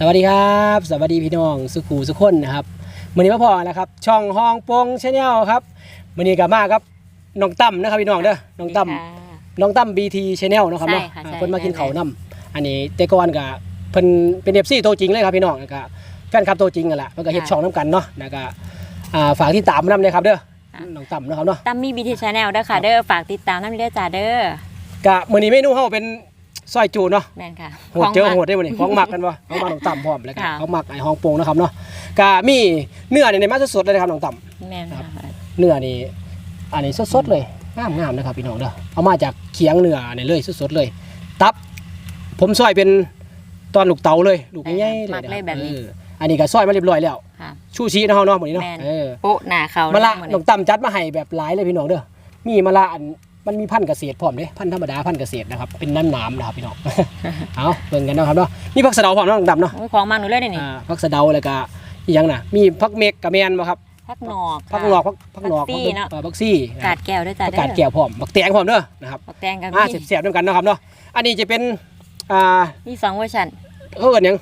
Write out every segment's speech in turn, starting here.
สวัสดีครับ สวัสดีพี่น้องสุขูสุขคนนะครับมื่อนี้มาพอแล้วครับ ช่องห้องโปงชาแนลครับมื่อนี้กับมาครับน้องตั้มนะครับพี่น้องเด้อน้องตั้มค่ะน้องตั้มบีทีชาแนลนาะครับเนาะใช่ค่ะอ่าใช่เพิ่นมากินใช่เขาวนํอันนี้แต่ก่อนก็เพิ่นเป็นเอฟซีตัวจริงเลยครับพี่น้องแล้วก็แฟนคลับตัวจริงกันแหละเพิ่นก็เฮ็ดช่องน้กันเนาะแล้วก็อ่าฝากที่ตามนำเลยครับเด้อน้องตั้มนะครับเนาะตั้มมี่บีทีชาแนลเด้อค่ะเด้อฝากติดตามน้ำเด้อจ้าเด้อกะมื้อนี้เมนูเฮาเป็น ซอยจูเนาะแม่นค่ะโหดเจอขงโหมัดได้บ่นี่ของหมักกันบ่ของหมักน้องต่ำพร้อมแล้วก็ค่ะของหมักไอ้ห้องโป่งนะครับเนาะก็มีเนื้อนี่ในมาสดๆเลยนะครับน้องต่แม่นค่ะำเนื้อนี่อันนี้สดๆเลยงามๆนะครับพี่น้องเด้อเอามาจากเคียงเนื้อนี่เลยสดๆเลย ตับ ผมซอยเป็นตอนลูกเต๋าเลยลูกใหญ่ๆหมักนะเลยแบบนี้อออันนี้ก็ซอยมาเรียบร้อยแล้วค่ะชูชีนะเฮาเนาะหมดนี้เนาะแม่นเออโป๊ะหน้าเขามะละเหน้องต่ำจัดมาให้แบบหลายเลยพี่น้องเด้อมีมะละอัน มันมีพันธุ์เกษตรพร้อมเด้พันธุ์ธรรมดาพันธุ์เกษตรนะครับเป็นน้ำหนามนะครับพี่น้อง เอาเบิ่งกันเนาะครับเนาะมีผักสะเดาพร้อมเนาะน้องต่ำเนาะโอ้ยของมันหนูเลยนี่นี่อ่าผักสะเดาแล้วก็อีหยังน่ะมีผักเมกกะแมนบ่ครับพักหนอกผักหนอกผักผักหนอกผักซี่เนาะเออผักซี่กาดแก้วด้วยจ้าผักเด้อกาดแก้วพร้อมผักแตงพร้อมเด้อนะครับผักแตงกับอ่ามีเสียบๆด้วยกันเนาะครับเนาะอันนี้จะเป็นอ่ามีสองเวอร์ชันเอิ้นหยัง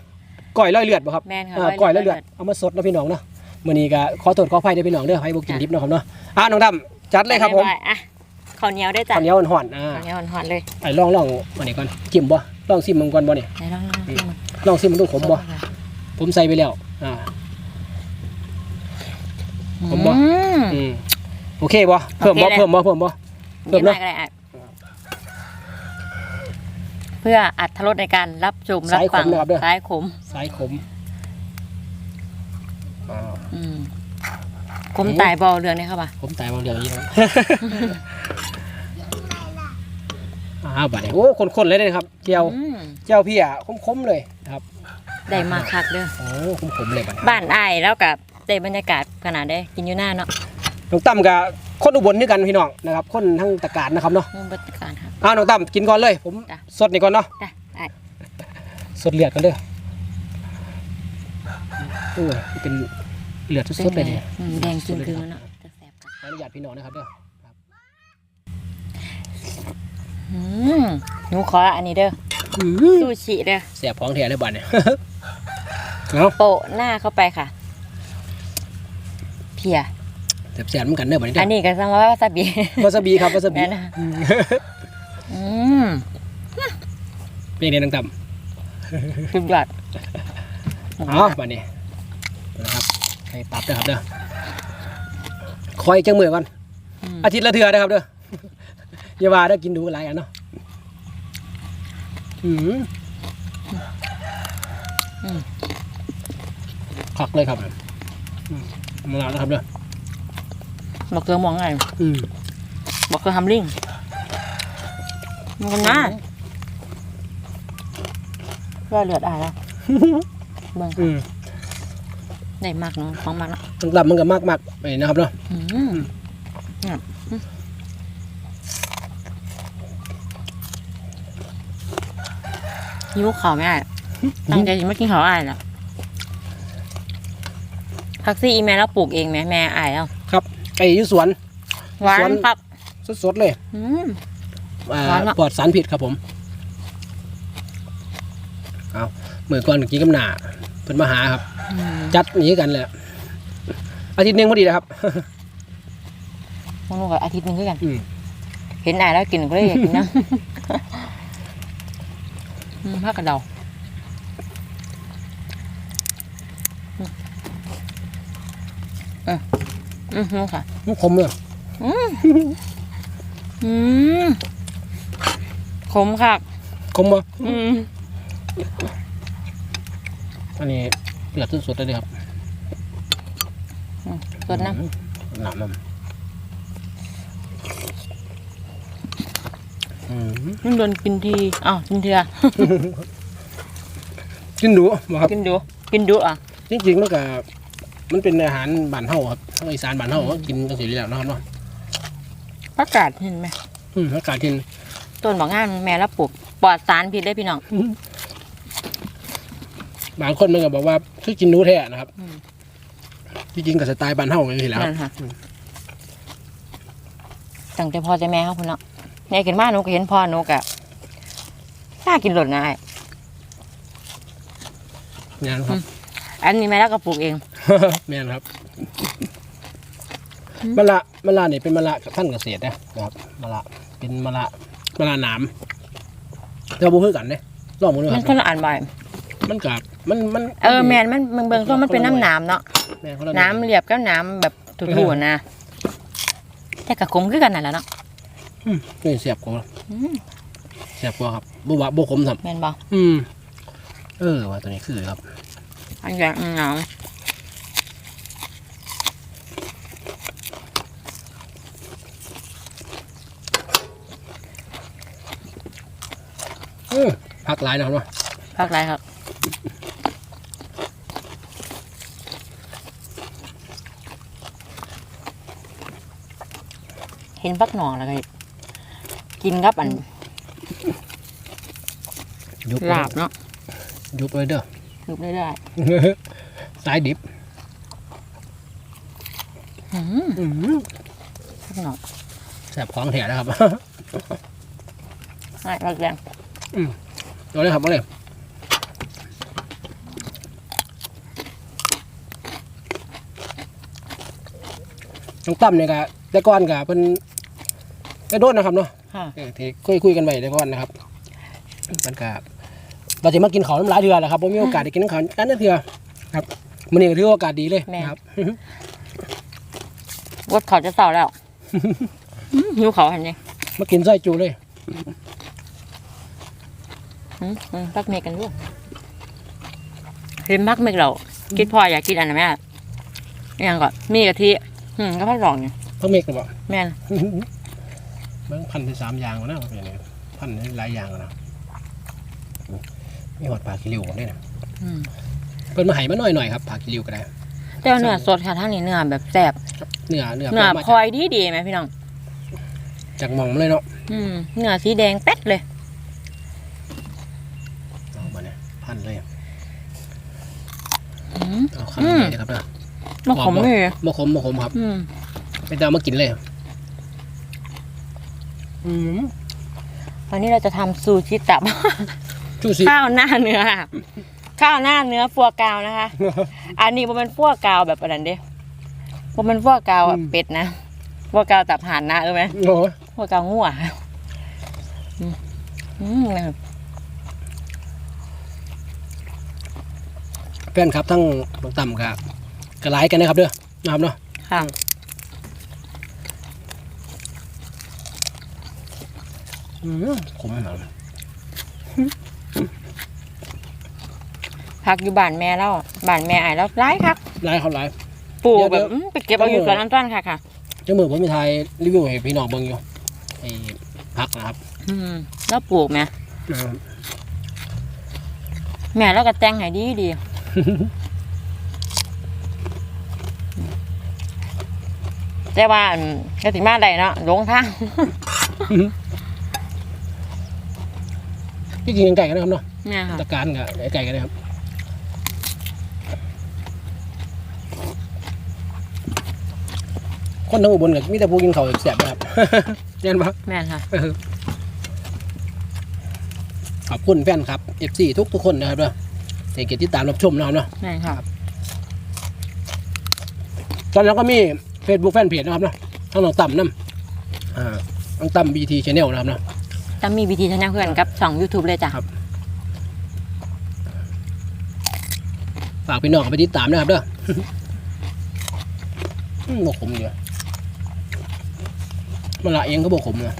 ก้อยร้อยเลือดบ่ครับ แม่นค่ะอ่าก้อยร้อยเลือดเอามาสดเนาะพี่น้องเนาะมื้อนี้ก็ขอโทษขออภัยเด้อพี่น้องเด้อให้บ่กินดิบเนาะครับเนาะอ่าน้องดำจัดเลยครับผมอะ ข้าวเหนียวด้วยจ้าข้าวเหนียวห่อนๆอ่าข้าวเหนียวห่อนๆเลยไอ้ลองลองอันนี้ก่อนจิ้มบ่ลองชิมมันก่อนบ่นี่ไหนลองลองชิมมันลองชิมมันดูขมบ่ผมใส่ไปแล้วอ่าผมบอกอืมอืมโอเคบ่เพิ่มบ่โอเคเลยเพิ่มบ่เพิ่มบ่เพิ่มเดี๋ยวเนาะมาก็ได้อะเพื่ออัตรสในการรับชมรับฟังสายขมสายขมอ่า อืมขมตายบอเรืองนี่ครับป่ะผมตายบ่เรื่องนี้นะอ้าวบัดนี้โอ้คนๆเลยนะครับเจียวอืมเจียวพี่อะคมๆเลยนะครับได้มาคักเด้อโอ้คมๆเลยบัดนี้บ้านอ้ายแล้วกับได้บรรยากาศขนาดได้กินอยู่หน้าเนาะน้องตั้มกับคนอุบลด้วยกันพี่น้องนะครับคนทั้งตะการนะครับเนาะมุมบรรยากาศครับ อ้าวน้องตั้มกินก่อนเลย ผมจ้ะ สดนี่ก่อนเนาะจ้ะอ้ายสดเลือดกันเด้อโอ้ยเป็น เลือดสดๆเลยเนี่ยอืมแดงจริงคือมันเนาะจะแสบครับขออนุญาตพี่น้องนะครับเด้ออืมหนูขออันนี้เด้ออืมซูชิเด้อแสบของแท้เลยบัดเนี่ย เอาโปะหน้าเข้าไปค่ะ เพีย แสบๆเหมือนกันเด้อบัดนี้อันนี้ก็สมว่าวาซาบิวาซาบิครับวาซาบิแม่นะ อืมเป็นไงน้องตั้มสุดยอด เอาบัดนี้นะครับ ให้ตับเด้อครับเด้อคอยจังมือก่อนอืมอาทิตย์ละเทื่อนะครับเด้ออย่าว่าได้อกินดูหลายอันเนาะอืมคักเลยครับอืมมาแล้วนะครับเด้อบอกเกลือมองไงอืมบอกเกลือทำลิงมันก็น่าว่าเลือดอายแล้วเบิ่งอืม ได้มากเนาะของมากเนาะต้องกลับมันก็มากๆไปนะครับเนาะอืมเนี่ยอืมหิวข้าวไม่ได้ตั้งใจจะไม่กินข้าวอ้ายนะพักซี่อีแม่แล้วปลูกเองไหมแม่อ้ายแล้วครับไก่อยี่สวนหวานสวนครับสดๆเลยอืม อ่าหวานอะ ปลอดสารพิษครับผมเอาเมื่อก่อนกินกับหนา เพิ่นมาหาครับอืมจัดหนีกันเลยอาทิตย์หนึงพอดีนะครับพวกหนูกับอาทิตย์หนึงด้วยกัน อืม เห็นอ้ายแล้วกินก็เลยอยากกินนะ อืมพักกระเดาอืมอืมอืมค่ะ มันขมเลยอืมขมค่ะขมบ่อืม อันนี้เลือดสดๆเลยเด้อครับสดน้อืมหนามมันอืมำมันโดนกินทีอ้าวกินเถื่อกินดูบ่ครับกินดูกินดูอะจริงๆมันก็มันเป็นอาหารบ้านเฮาครับทางอีสานบ้านเฮาก็กินกันสิอยู่แล้วเนาะครับเนาะประกาศเห็นไหมอืมอากาศกินต้นบอกงานแม่แล้วปลูกปลอดสารพิษได้พี่น้อง บางคนมันก็บอกว่าคือกินหนูแท้นะครับอืม ที่จริงกับสไตล์บ้านเฮาอย่างนี้แหละครับนั่นค่ะตั้งแต่พ่อแต่แม่เขาคุณเนาะในกินมาหนูก็เห็นพ่อหนูกะน่ากินหล่นนะไอ้แม่นครับ อันนี้แม่แล้วก็ปลูกเอง แม่นครับมะละมะละนี่เป็นมะละพันธุ์เกษตรนะนะครับมะละเป็นมะละมะละหนามแต่ว่าบ่คือกันเด้ลองมึงดูคมัรันบคนละอันบ่อยมันกับ มันมันเออแมนมันมันเบิ่งว่ามันเป็นน้ำหนามเนาะ แม่นคนละน้ำเรียบกับน้ำแบบถั่วๆนะแต่กะขมคือกันนั่นแหละเนาะอืมนี่เสียบกว่าอืมเสียบกว่าครับบ่ว่าบ่ขมสัมแม่นบ่อืม เออว่าตัวนี้คือครับ อันอย่างหนามเออผักหลายนะครับเนาะภาคไรครับ เห็นพักหนองแล้วก็กินกับอันยุบลาบเนาะยุบเลยเด้อยุบได้ได้สายดิบอืมอืมพักหนองแสบของแถนะครับง่ายมากแรงเอาเลยครับเอาเลยน้องตั้มเนี่ยก็แต่ก่อนก็เป็น ได้โดนนะครับเนาะค่ะเออที่คุยคุยกันไว้แต่ก่อนนะครับมันก็เราจะมากินข้าวน้ำลายเถื่อแหละครับผมมีโอกาสได้กินน้ำข้าวกันนั่นเถื่อครับมันนี่ก็ถือว่าโอกาสดีเลยนะครับวดเขาจะเศร้าแล้วอืมหิวเขาเห็นยังมากินไส้จูเลยอืมอืมพักเมกกันด้วยเห็นพักเมกเราคิดพออยากกินอันนั้นไหมอะอหยังก่อนมีกะทิอืมก็พักหลองเนี่ยเพิ่งเมกหรือเปล่าแม่น เบิ่งพันเป็นสามอย่างวะนะเป็นไงพันหลายอย่างวะนะมีหอดปลาคิริวกันด้วยนะอืมเพิ่นมาให้มาหน่อยหน่อยๆครับปลาคิริวก็ได้แต่ว่าเนื้อสดค่ะท่านนี้เนื้อแบบแซ่บเนื้อเนื้อเนื้อมาพลอยดีดีๆไหมพี่น้อง จากหมองมาเลยเนาะอืมเนื้อสีแดงแป๊ดเลย เอามาเนี่ยพันเลยอืม เอาคำนี้เลยครับเนาะมะขมหอมบ่เลยมะขมมะขมครับอืมไปเดามากินเลยอื มวันนี้เราจะทำซูชิตับ ชูสิ ข้าวหน้าเนื้อข้าวหน้าเนื้อฟัวกาวนะคะ อันนี้มันเป็นฟัวกาวแบบอะไรเด้มันเป็นฟัวกาวแบบเป็ดนะฟัวกาวตับห่านนะเออไหมโอ้ยฟัวกาวงัวอืมอืมนะครับแฟนครับทั้งน้องต่ำครับกระไลกันนะครับเด้อนะครับเนาะค่ะ อืม ขมหน่อยพักอยู่บ้านแม่แล้วบ้านแม่อายแล้วร้ายคักไลายเขาไลาย ปลูกเดี๋ยวแบบอืมไปเก็บเอาอยู่สวนน้ำต้นค่ะค่ะเจ้ามือผมมีไทยรีวิวให้พี่น้องเบิ่งอยู่ไอ้พักนะครับอืมแล้วปลูกไหมนะครับแม่แล้วก็แต่งให้ดีดีแต่ว่าอันก็ถึงมาได้เนาะหลงทาง ที่จริงยังไก่กันนะครับเนาะเนี่ยค่ะตะการกับไก่กันนะครับคนทั้งอุบลกับมีแต่ผู้กินข้าวแสบนะครับเห็นปะแม่นค่ะ เออขอบคุณแฟนครับ FC ทุกทุกๆคนนะครับเนาะที่เกียรติดตามรับชมนะครับเนาะแม่นค่ะ ตอนนั้นก็มี Facebook แฟนเพจนะครับเนาะทั้งน้องต่ำน้ำอ่าน้องต่ำ BT Channel นะครับเนาะ จะมีวิธีชนะเพื่อนกับสอง YouTube เลยจ้ะครับ ฝากพี่น้องเอาไปติดตามนะครับเด้ออืมบกขมเดียวมันละเองก็บกขมนะ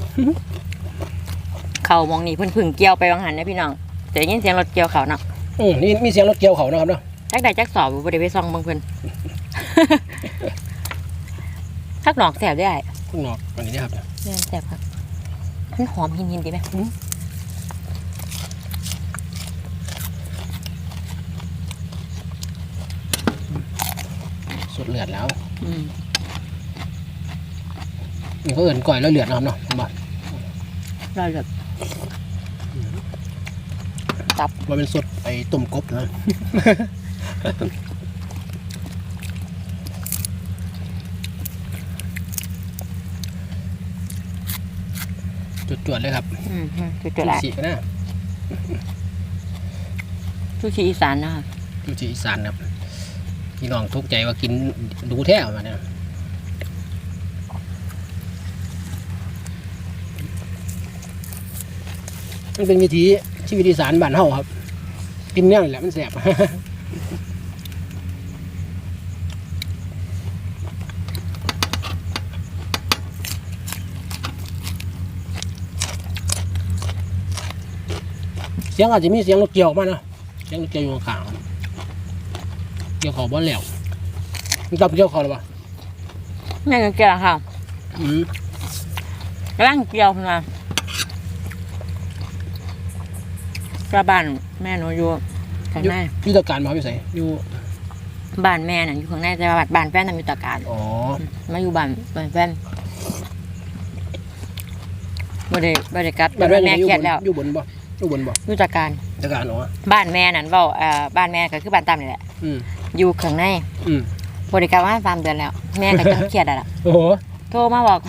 เขามองนี่เพิ่นพึ่งเกี่ยวไปวังหันนะพี่น้องแต่ได้ยินเสียงรถเกี่ยวเขาเนาะอืมนี่มีเสียงรถเกี่ยวเขานะครับเนาะจักใดจักสอบบ่ได้ไปซ่องเบิ่งเพิ่นทักหนอกแสบได้ข้างนอกวันนี้นะครับแม่นแสบครับมัน หอมหินๆดีไหมสุดเลือดแล้วอืมนี่เขาเอื่นก่อยแล้วเลือดนะครับเนาะผมบอกรอยแบบว่าเป็นสดไปต้มกบนะ จุดๆเลยครับอืมจุดๆแหละสีกันนะชูชีอีสานนะคะอยู่ที่อีสานครับพี่น้องทุกข์ใจว่ากินดูแท้มาเนี่ยมันเป็นวิถีชีวิตอีสานบ้านเฮาครับ กินเนี่ยนี่แหละมันแสบ เสียงอาจจะมีเสียงรถเกี่ยวออกมาเนาะเสียงรถเกี่ยวอยู่ข้างๆเกี่ยวเขอบอลแล้วมันจับเกี่ยวเขาหรือเปล่าแม่งเกลียวค่ะอืมกำลังเกลียวขึ้นมาก็บ้านแม่หนูอยู่ข้างในยุทธการมาพี่ใส่อยู่บ้านแม่น่ะอยู่ข้างในแต่ว่าบ้านแฟนน่ะอยู่ตะการอ๋อมาอยู่บ้านบ้านแฟนบ่ได้บ่ได้กลับบ้านแม่แม่อยู่เครียบดนแล้วอยู่บนบ่ อยู่บนบ่อยู่ตะการยุทธการเหรอบ้านแม่นั่นเว้าเอ่อบ้านแม่ก็คือบ้านตามนี่แหละอืมอยู่ข้างในอืมบ่ได้กลับมาสามเดือนแล้ว แม่ก็จังเครียดอะล่ะโอ้โหโทรมาบอก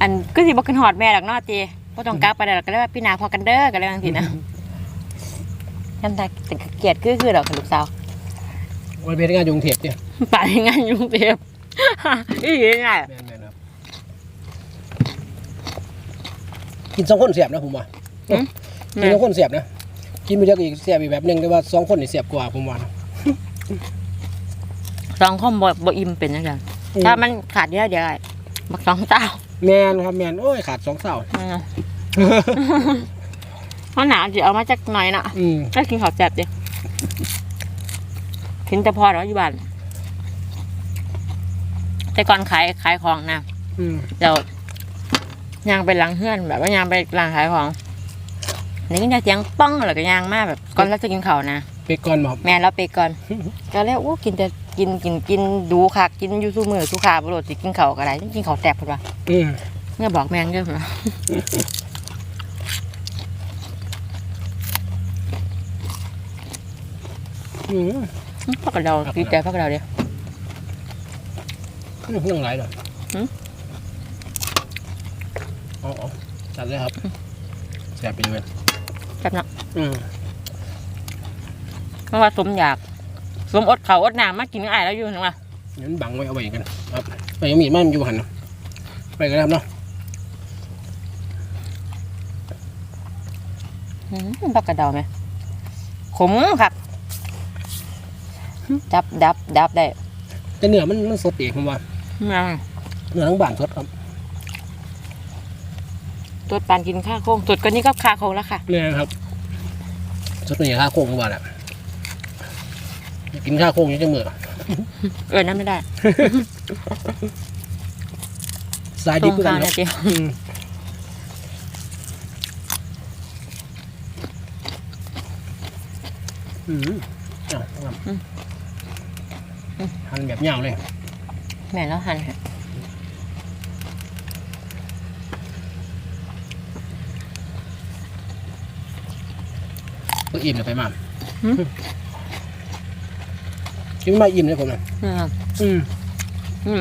อันก็สิบ่ขึ้นฮอดแม่ดอกเนาะติบ่ต้องกลับไปแล้วก็เลยว่าพี่นาพอกันเด้อก็เลยว่าจังซี่นะท่านตาเกลียดคือคือดอกกับลูกสาววันเป็นงานอยกรุงเทพเนี่ยไปงานยุ่งเทียบอีหยังไงแม่นแม่นครับกินสองคนเสียบนะผมว่า กินสองคนเสียบนะ กินไปเดียวก็อีกเสียบอีกแบบหนึงแต่ว่าสองคนนี่เสียบกว่าผมว่านะ สองคอมบ่บ่อิ่มเป็นจังไดถ้ามันขาดเดียวเดียวไอ้บักสองเจ้าแมนครับแมนโอ้ยขาดสองเสาอืมเพราะหนาสิเอามาจากหน่อยน่ะอืมก็กินข้าวแซ่บดิกินแต่พอแล้วอยู่บ้านแต่ก่อนขายขายของนะ อืม เดี๋ยวย่างไปหลังเฮือนแบบว่าย่างไปหลังขายของ นี่ก็จะเสียงป้องแล้วก็ย่างมาแบบก่อนเราจะกินข้าวนะ ไปก่อนบ่ครับแม่เราไปก่อน ก็แล้วโอ้กินแต่กินกินกินดูคักกินอยู่สู้มือสู้ขาบ่โลดสิกินข้าวก็ได้กินข้าวแซ่บพุ่นว่าอืมเนี่ยบอกแม่งเด้อพุ่นว่าอืมพักกับเราดีใจพักกับเราเด้อเรื่องไรหรอหืม เอาเอาจัดเลยครับแสบไปเลยแซ่บเนาะอืมเพราะว่าสมอยาก สมอดข้าวอดน้ำมากินอ้ายแล้วอยู่จังว่างั้นบังไว้เอาไว้กันครับไปยังมีดมันอยู่หันเนาะไปกันนะครับเนาะอืมพักกับเราไหมขมครับ ดับดับดับได้แต่เนื้อมันมันสดเองผมว่าแม่งเนื้อทั้งบ้านสดครับ ตัวปานกินข้าวโค้งสุดก็นี่ก็ข้าวโค้งแล้วค่ะเนี่ยครับสดเป็นอย่างข้าวโค้งผมว่าแหละกินข้าวโค้งอยังจะมือเออนั่นไม่ได้สายตดิรบงคือกัข้านวคเนี่รัยบเจียวอืมอืมอะครับหั่นแบบยาวเลย แม่แล้วหั่นค่ะ เพิ่งอิ่มเลยไปมากินมาอิ่มเลยผมนะอืมอืมอืม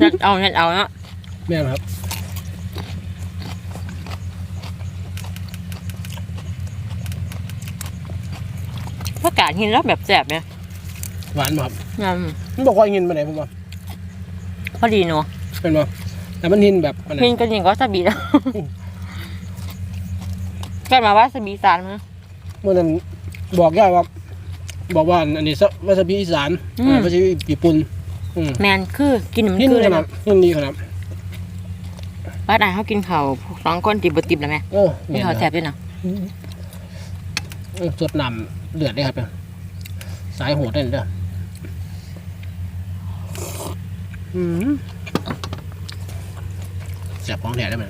ยัดเอายัดเอาเนาะแม่นครับผักกาดหินแล้วแบบแสบเนี่ยหวานบ่ครับอืมมันบอกว่าหินมาไหนผมว่าพอดีเนาะเป็นบ่แต่มันหินแบบอันไหนหินก็หินก็สบีแล้ว ก็มาว่าสบีสารมั้ง เมื่อนั้นบอกย่าว่าบอกว่าอันนี้ซะวาซาบิอีสานอืม อ่าวาซาบิญี่ปุ่นอืมแมนคือกินมันหินคือขเลยนาดนะหินดีขนาดป้าดาเขากินข้าวสองคนติบบติบแล้วไหมโอ้กินข้าวแสบด้วยเนาะอืมสดน้ำเลือดได้ครับเนี่ยสายโหดได้เด้ออืมแสบของแท้ได้ไหม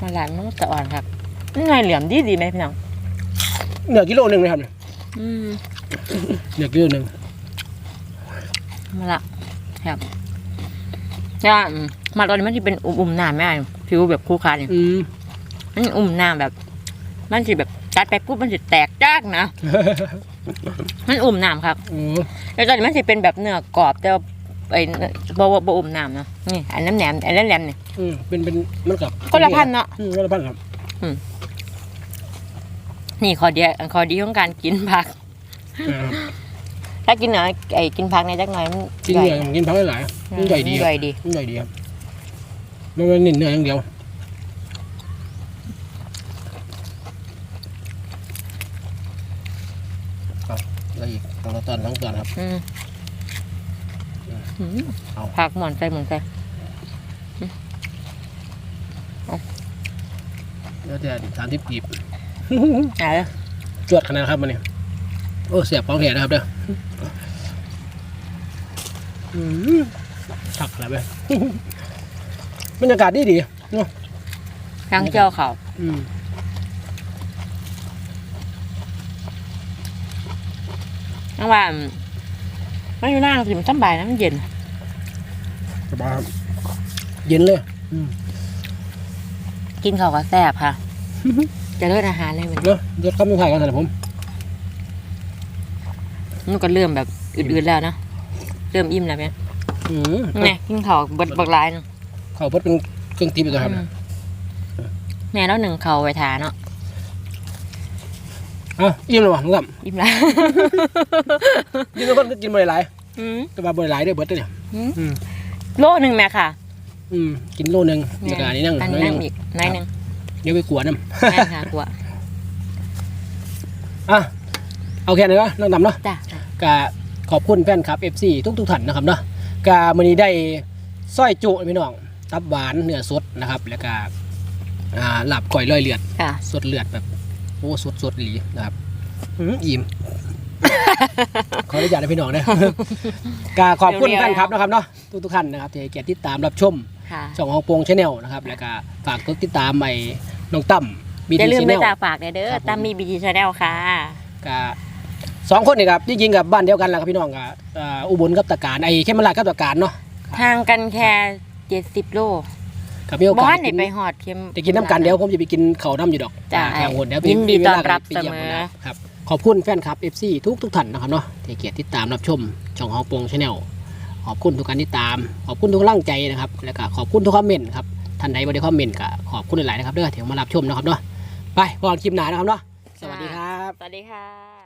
มาหลานมันจะอ่อนครับ นี่ไงเหลี่ยมดีดีไหมพี่น้องเหนือกิโลหนึ่งเลยครับเนี่ยอืมเหนือกิโลหนึ่งมาละครับจ้าอืมมาตอนนี้มันจะเป็นอุ่มๆน้ำแม่ผิวแบบคู่คาเนี่ยอืมมันอุ่มน้ำแบบ มันสิแบบตัดไปปุ๊บมันสิแตกจากนะมันอุ่มน้ำครับโอ้แล้วตอนนี้มันสิเป็นแบบเนื้อกรอบแต่ว่าไอ้เนื้อบ่บ่บ่อุ่มน้ำเนาะนี่อันน้ำแหนมอันแหลมๆนี่อืมเป็นเป็นมันกับคนละพันเนาะอืมคนละพันครับ นี่ข้อดีข้อดีของการกินผักนะครับถ้ากินเนื้อไอ้กินผักในจักหน่อยมันกินเนื้อกินพักหลายๆมันใหญ่ดีมันคใหรับญ่ดีมันใหญ่ดีครับมันเป็นเนื้ออย่างเดียวครับแล้วอีกตอนละตอนทั้งตอนครับอืมอืมเอาผักหมอนใจหมอนใจ แล้วแต่สามทิพกีบอะเด้อจวดขนาดครับมันนี่โอ้เสียบของแถนะครับเด้ออืมถักอะไรไปบรรยากาศดีดีเนาะทั้งเจียวเขาวอืมทั้งว่ามันอยู่นั่งสิมันสำบายนะมันเย็นสบายครับเย็นเลย อืม กินข้าวก็แซ่บค่ะ จะเลิศอาหารเลยมันเนาะเดี๋ยวคำยังถ่ายกันนะผมมันก็เริ่มแบบอื่นๆแล้วนะเริ่มอิ่มแล้วเนี่ยอืมไงกินข้าวเบิดบักหลายเนาะข้าวพดเป็นเครื่องตีไปตัวครับอืมแม่แล้วหนึ่งเขาไว้ทาเนาะอะอิ่มเลยวะน้องตั้มอิ่มแล้วยิ่งแล้วก็กินบ่ได้หลายอืมแต่ว่าบ่ได้หลายเด้อเบิดเด้อเนี่ยอืมอืมโลหนึ่งแม่ค่ะ อืมกินโลนึงแล้วก็อันนี้นั่งอันน้นี้อยนั่นึงงอีกน้อยหนึ่งเดี๋ยวไปกลัวน้ำแม่ค่ะกลัวอะเอาแค่นี้วะน้องตั้มเนาะจ้ะกะขอบคุณแฟนคลับ FC ทุกทุกๆท่านนะครับเนาะกะมื้อนี้ได้สร้อยจุพี่น้อง ตับหวานเนื้อสดนะครับ แล้วก็อ่าหลับก่อยลอยเลือดค่ะสดเลือดแบบโอ้สดสดอีหลีนะครับอื้ออิ่มขออนุญาตนะพี่น้องนะกะขอบคุณเรียวๆแฟนคลับนะครับเนาะทุกทุกๆท่านนะครับที่ให้เกียรติติดตามรับชมค่ะ ช่องฮองโปงชาแนลนะครับ แล้วก็ฝากกดติดตามไอ้น้องตั้มบีอย่าทีลืมชาไปแนลตาฝากเด้อเด้อครับผม ตามมีบีจีชาแนลค่ะ ก็สองคนนี่ครับจริงๆกับบ้านเดียวกันแหละครับพี่น้องกับอ่าอุบลกับตะการไอ้เข้มราชกับตะการเนาะทางกันแค่เจ็ดสิบโลกับมีโอกาบ้าสนไหนได้กินไปหอดเค็มได้กินน้ำกันเดี๋ยวผมจะไปกินเขาวน้ำอยู่ดอกจ้ะอ่าทางคนเดี๋ยวยินดีมีต้อนเวลารับไปเยี่ยมเสมอนะครับขอบคุณแฟนคลับ FC ทุกทุกๆท่านนะครับเนาะที่เกียรติติดตามรับชมช่องฮองโปงชาแนล ขอบคุณทุกการติดตาม ขอบคุณทุกกำลังใจนะครับ แล้วก็ขอบคุณทุกคอมเมนต์ครับ ท่านใดไม่ได้คอมเมนต์ก็ขอบคุณหลายๆนะครับเด้อที่มารับชมนะครับเนาะ ไปพอกันคลิปหน้านะครับเนาะ สวัสดีครับ สวัสดีค่ะ